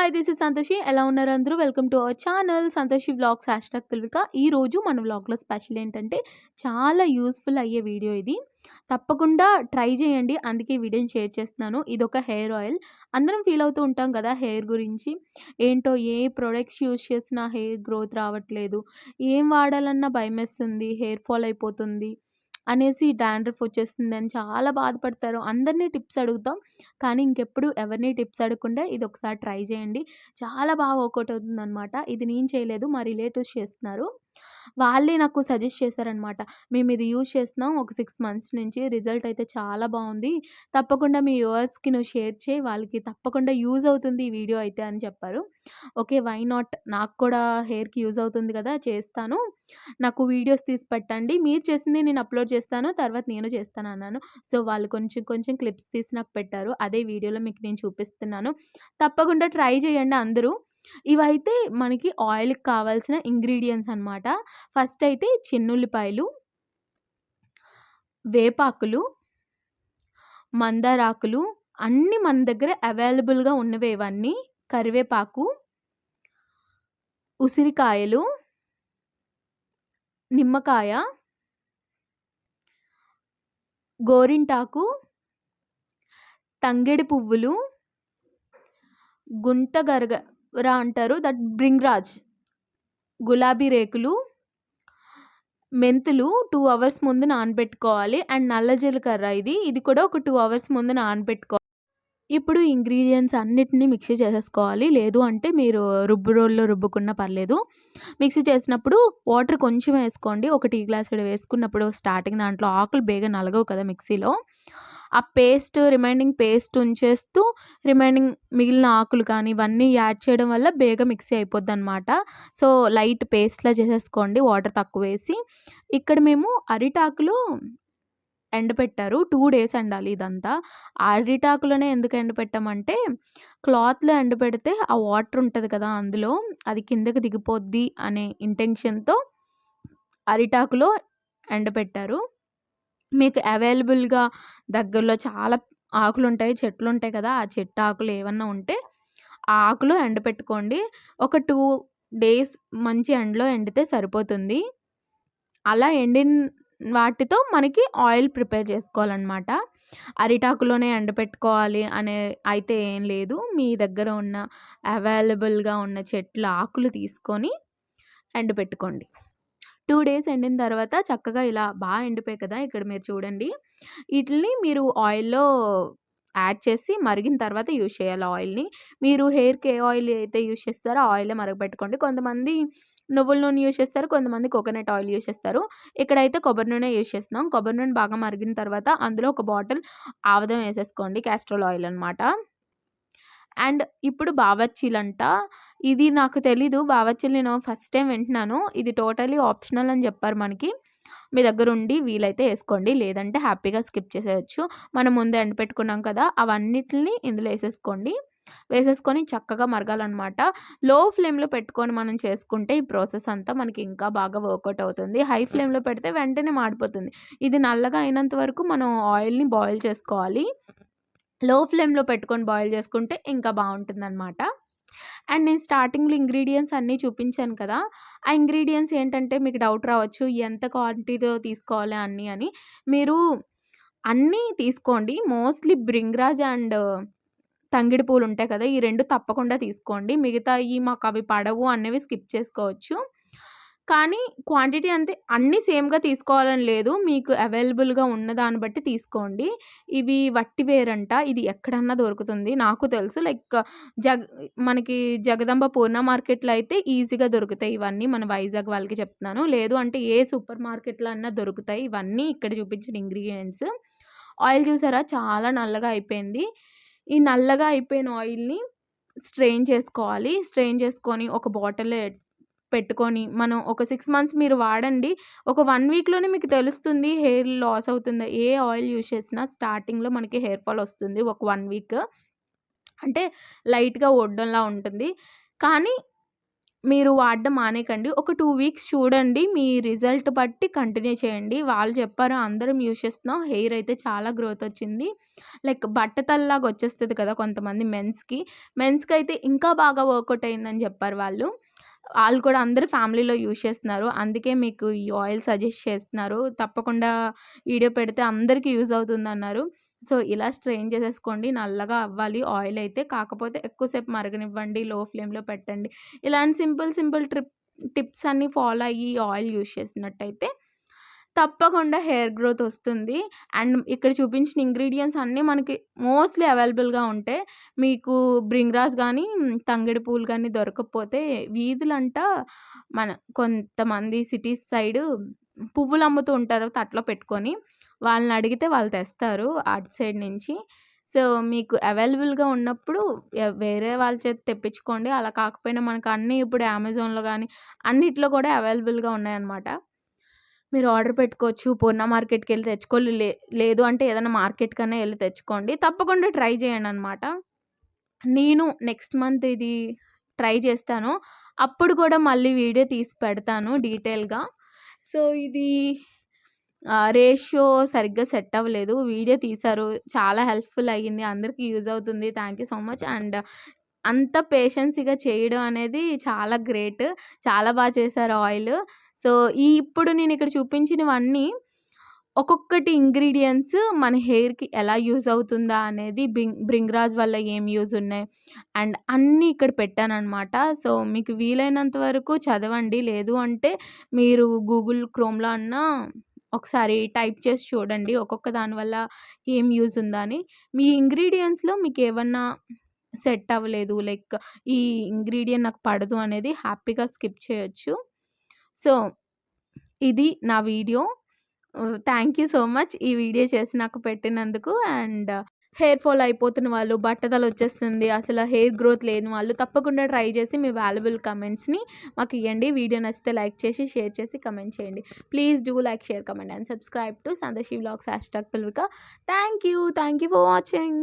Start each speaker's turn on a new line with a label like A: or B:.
A: Hi this is Santoshi ఎలా ఉన్నారు అందరూ welcome to our channel Santoshi vlogs hashtag తెలివిక ఈరోజు మన వ్లాగ్లో స్పెషల్ ఏంటంటే చాలా యూస్ఫుల్ అయ్యే వీడియో ఇది తప్పకుండా ట్రై చేయండి అందుకే వీడియోని షేర్ చేస్తున్నాను ఇది ఒక హెయిర్ ఆయిల్ అందరం ఫీల్ అవుతూ ఉంటాం కదా హెయిర్ గురించి ఏంటో ఏ ప్రొడక్ట్స్ యూజ్ చేసినా హెయిర్ గ్రోత్ రావట్లేదు ఏం వాడాలన్నా భయమేస్తుంది హెయిర్ ఫాల్ అయిపోతుంది అనేసి డాండ్రఫ్ వచ్చేస్తుంది అని చాలా బాధపడతారు అందరినీ టిప్స్ అడుగుతాం కానీ ఇంకెప్పుడు ఎవరిని టిప్స్ అడగకుండా ఇది ఒకసారి ట్రై చేయండి చాలా బాగా వర్కౌట్ అవుతుంది అనమాట ఇది నేను చేయలేదు మా రిలేటివ్స్ చేస్తున్నారు వాళ్ళే నాకు సజెస్ట్ చేశారనమాట మేము ఇది యూజ్ చేస్తున్నాం ఒక సిక్స్ మంత్స్ నుంచి రిజల్ట్ అయితే చాలా బాగుంది తప్పకుండా మీ వ్యూవర్స్కి నువ్వు షేర్ చేయి వాళ్ళకి తప్పకుండా యూజ్ అవుతుంది ఈ వీడియో అయితే అని చెప్పారు ఓకే వై నాట్ నాకు కూడా హెయిర్కి యూజ్ అవుతుంది కదా చేస్తాను నాకు వీడియోస్ తీసి పెట్టండి మీరు చేసింది నేను అప్లోడ్ చేస్తాను తర్వాత నేను చేస్తాను అన్నాను సో వాళ్ళు కొంచెం కొంచెం క్లిప్స్ తీసి నాకు పెట్టారు అదే వీడియోలో మీకు నేను చూపిస్తున్నాను తప్పకుండా ట్రై చేయండి అందరూ ఇవైతే మనకి ఆయిల్‌కి కావాల్సిన ఇంగ్రీడియంట్స్ అనమాట. ఫస్ట్ అయితే చిన్నుల్లిపాయలు... వేపాకులు, మందారాకులు అన్నీ మన దగ్గర అవైలబుల్‌గా ఉన్నవే ఇవన్నీ. కరివేపాకు... ఉసిరికాయలు... నిమ్మకాయ... గోరింటాకు... తంగిడి పువ్వులు... గుంటగరగ రా అంటారు దట్ బ్రింగ్రాజ్ గులాబీ రేకులు మెంతులు టూ అవర్స్ ముందు నానబెట్టుకోవాలి అండ్ నల్ల జీలకర్ర ఇది ఇది కూడా ఒక టూ అవర్స్ ముందు నానబెట్టుకోవాలి ఇప్పుడు ఇంగ్రీడియంట్స్ అన్నిటినీ మిక్సీ చేసేసుకోవాలి లేదు అంటే మీరు రుబ్బు రోల్లో రుబ్బుకున్నా పర్లేదు మిక్సీ చేసినప్పుడు వాటర్ కొంచెం వేసుకోండి ఒక టీ గ్లాస్ వేసుకున్నప్పుడు స్టార్టింగ్ దాంట్లో ఆకులు బేగా నలగవు కదా మిక్సీలో ఆ పేస్ట్ రిమైనింగ్ పేస్ట్ ఉంచేస్తూ రిమైనింగ్ మిగిలిన ఆకులు కానీ ఇవన్నీ యాడ్ చేయడం వల్ల బేగ మిక్సీ అయిపోద్ది అనమాట సో లైట్ పేస్ట్లా చేసేసుకోండి వాటర్ తక్కువ వేసి ఇక్కడ మేము అరిటాకులు ఎండపెట్టారు టూ డేస్ ఎండాలి ఇదంతా అరిటాకులోనే ఎందుకు పెట్టామంటే క్లాత్లో ఎండపెడితే ఆ వాటర్ ఉంటుంది కదా అందులో అది కిందకి దిగిపోద్ది అనే ఇంటెన్షన్తో అరిటాకులో ఎండపెట్టారు మీకు అవైలబుల్గా దగ్గరలో చాలా ఆకులు ఉంటాయి చెట్లు ఉంటాయి కదా ఆ చెట్టు ఆకులు ఏమన్నా ఉంటే ఆ ఆకులు ఎండపెట్టుకోండి ఒక టూ డేస్ మంచి ఎండలో ఎండితే సరిపోతుంది అలా ఎండిన వాటితో మనకి ఆయిల్ ప్రిపేర్ చేసుకోవాలన్నమాట అరిటాకులోనే ఎండపెట్టుకోవాలి అనే అయితే ఏం లేదు మీ దగ్గర ఉన్న అవైలబుల్గా ఉన్న చెట్ల ఆకులు తీసుకొని ఎండపెట్టుకోండి టూ డేస్ ఎండిన తర్వాత చక్కగా ఇలా బాగా ఎండిపోయి కదా ఇక్కడ మీరు చూడండి వీటిని మీరు ఆయిల్లో యాడ్ చేసి మరిగిన తర్వాత యూజ్ చేయాలి ఆయిల్ని మీరు హెయిర్కి ఏ ఆయిల్ అయితే యూజ్ చేస్తారో ఆయిలే మరగపెట్టుకోండి కొంతమంది నువ్వుల నూనె యూజ్ చేస్తారు కొంతమంది కోకోనట్ ఆయిల్ యూజ్ చేస్తారు ఇక్కడైతే కొబ్బరి నూనె యూజ్ చేస్తున్నాం కొబ్బరి నూనె బాగా మరిగిన తర్వాత అందులో ఒక బాటిల్ ఆవదం వేసేసుకోండి క్యాస్ట్రోల్ ఆయిల్ అనమాట అండ్ ఇప్పుడు బావచ్చీలంట ఇది నాకు తెలీదు బావచ్చల్ నేను ఫస్ట్ టైం వింటున్నాను ఇది టోటలీ ఆప్షనల్ అని చెప్పారు మనకి మీ దగ్గర ఉండి వీలైతే వేసుకోండి లేదంటే హ్యాపీగా స్కిప్ చేసేయచ్చు మనం ముందే ఎండ పెట్టుకున్నాం కదా అవన్నిటిని ఇందులో వేసేసుకోండి వేసేసుకొని చక్కగా మరగాలన్నమాట లో ఫ్లేమ్లో పెట్టుకొని మనం చేసుకుంటే ఈ ప్రాసెస్ అంతా మనకి ఇంకా బాగా వర్కౌట్ అవుతుంది హై ఫ్లేమ్లో పెడితే వెంటనే మాడిపోతుంది ఇది నల్లగా అయినంత వరకు మనం ఆయిల్ని బాయిల్ చేసుకోవాలి లో ఫ్లేమ్లో పెట్టుకొని బాయిల్ చేసుకుంటే ఇంకా బాగుంటుంది అనమాట అండ్ నేను స్టార్టింగ్లో ఇంగ్రీడియంట్స్ అన్నీ చూపించాను కదా ఆ ఇంగ్రీడియంట్స్ ఏంటంటే మీకు డౌట్ రావచ్చు ఎంత క్వాంటిటీతో తీసుకోవాలి అన్నీ అని మీరు అన్నీ తీసుకోండి మోస్ట్లీ బ్రింగ్రాజ్ అండ్ తంగిడి పూలు ఉంటాయి కదా ఈ రెండు తప్పకుండా తీసుకోండి మిగతా ఈ మాకు అవి పడవు అనేవి స్కిప్ చేసుకోవచ్చు కానీ క్వాంటిటీ అంతే అన్నీ సేమ్గా తీసుకోవాలని లేదు మీకు అవైలబుల్గా ఉన్న దాన్ని బట్టి తీసుకోండి ఇవి వట్టి వేరంట ఇది ఎక్కడన్నా దొరుకుతుంది నాకు తెలుసు లైక్ జగ మనకి జగదంబ పూర్ణ మార్కెట్లో అయితే ఈజీగా దొరుకుతాయి ఇవన్నీ మన వైజాగ్ వాళ్ళకి చెప్తున్నాను లేదు అంటే ఏ సూపర్ మార్కెట్లో అన్నా దొరుకుతాయి ఇవన్నీ ఇక్కడ చూపించిన ఇంగ్రీడియంట్స్ ఆయిల్ చూసారా చాలా నల్లగా అయిపోయింది ఈ నల్లగా అయిపోయిన ఆయిల్ని స్ట్రెయిన్ చేసుకోవాలి స్ట్రెయిన్ చేసుకొని ఒక బాటిల్ పెట్టుకొని మనం ఒక సిక్స్ మంత్స్ మీరు వాడండి ఒక వన్ వీక్లోనే మీకు తెలుస్తుంది హెయిర్ లాస్ అవుతుంది ఏ ఆయిల్ యూస్ చేసినా స్టార్టింగ్లో మనకి హెయిర్ ఫాల్ వస్తుంది ఒక వన్ వీక్ అంటే లైట్గా ఒడ్డంలా ఉంటుంది కానీ మీరు వాడడం మానేకండి ఒక టూ వీక్స్ చూడండి మీ రిజల్ట్ బట్టి కంటిన్యూ చేయండి వాళ్ళు చెప్పారు అందరం యూస్ చేస్తున్నాం హెయిర్ అయితే చాలా గ్రోత్ వచ్చింది లైక్ బట్టతల్లాగా వచ్చేస్తుంది కదా కొంతమంది మెన్స్కి మెన్స్కి అయితే ఇంకా బాగా వర్కౌట్ అయిందని చెప్పారు వాళ్ళు వాళ్ళు కూడా అందరు ఫ్యామిలీలో యూజ్ చేస్తున్నారు అందుకే మీకు ఈ ఆయిల్ సజెస్ట్ చేస్తున్నారు తప్పకుండా వీడియో పెడితే అందరికీ యూజ్ అవుతుంది అన్నారు సో ఇలా స్ట్రెయిన్ చేసేసుకోండి నల్లగా అవ్వాలి ఆయిల్ అయితే కాకపోతే ఎక్కువసేపు మరగనివ్వండి లో ఫ్లేమ్లో పెట్టండి ఇలాంటి సింపుల్ సింపుల్ ట్రిప్ టిప్స్ అన్నీ ఫాలో అయ్యి ఆయిల్ యూజ్ చేసినట్టయితే తప్పకుండా హెయిర్ గ్రోత్ వస్తుంది అండ్ ఇక్కడ చూపించిన ఇంగ్రీడియంట్స్ అన్నీ మనకి మోస్ట్లీ అవైలబుల్గా ఉంటాయి మీకు బ్రింగ్రాస్ కానీ తంగిడి పూలు కానీ దొరకకపోతే వీధులంట మన కొంతమంది సిటీస్ సైడ్ పువ్వులు అమ్ముతూ ఉంటారు తట్లో పెట్టుకొని వాళ్ళని అడిగితే వాళ్ళు తెస్తారు అటు సైడ్ నుంచి సో మీకు అవైలబుల్గా ఉన్నప్పుడు వేరే వాళ్ళ చేతి తెప్పించుకోండి అలా కాకపోయినా మనకు అన్నీ ఇప్పుడు అమెజాన్లో కానీ అన్నిట్లో కూడా అవైలబుల్గా ఉన్నాయన్నమాట మీరు ఆర్డర్ పెట్టుకోవచ్చు పూర్ణ మార్కెట్కి వెళ్ళి తెచ్చుకోలే లే లేదు అంటే ఏదైనా మార్కెట్ కన్నా వెళ్ళి తెచ్చుకోండి తప్పకుండా ట్రై చేయండి అనమాట నేను నెక్స్ట్ మంత్ ఇది ట్రై చేస్తాను అప్పుడు కూడా మళ్ళీ వీడియో తీసి పెడతాను డీటెయిల్గా సో ఇది రేషియో సరిగ్గా సెట్ అవ్వలేదు వీడియో తీశారు చాలా హెల్ప్ఫుల్ అయ్యింది అందరికీ యూజ్ అవుతుంది thank you so much and అంత పేషెన్సీగా చేయడం అనేది చాలా గ్రేట్ చాలా బాగా చేశారు ఆయిల్ సో ఈ ఇప్పుడు నేను ఇక్కడ చూపించినవన్నీ ఒక్కొక్కటి ఇంగ్రీడియంట్స్ మన హెయిర్కి ఎలా యూజ్ అవుతుందా అనేది బింగ్ బ్రింగ్రాజ్ వల్ల ఏం యూజ్ ఉన్నాయి అండ్ అన్నీ ఇక్కడ పెట్టాను అనమాట సో మీకు వీలైనంత వరకు చదవండి లేదు అంటే మీరు గూగుల్ క్రోమ్లో అన్నా ఒకసారి టైప్ చేసి చూడండి ఒక్కొక్క దానివల్ల ఏం యూజ్ ఉందని మీ ఇంగ్రీడియంట్స్లో మీకు ఏమన్నా సెట్ అవ్వలేదు లైక్ ఈ ఇంగ్రీడియంట్ నాకు పడదు అనేది హ్యాపీగా స్కిప్ చేయొచ్చు సో ఇది నా video thank you so much ఈ వీడియో చేసి నాకు పెట్టినందుకు అండ్ హెయిర్ ఫాల్ అయిపోతున్న వాళ్ళు బట్టదలు వచ్చేస్తుంది అసలు హెయిర్ గ్రోత్ లేని వాళ్ళు తప్పకుండా ట్రై చేసి మీ వాల్యుబుల్ కమెంట్స్ని మాకు ఇవ్వండి వీడియో నచ్చితే లైక్ చేసి షేర్ చేసి కమెంట్ చేయండి please do like share comment and subscribe to సందర్శి blogs hashtag Telugu thank you thank you for watching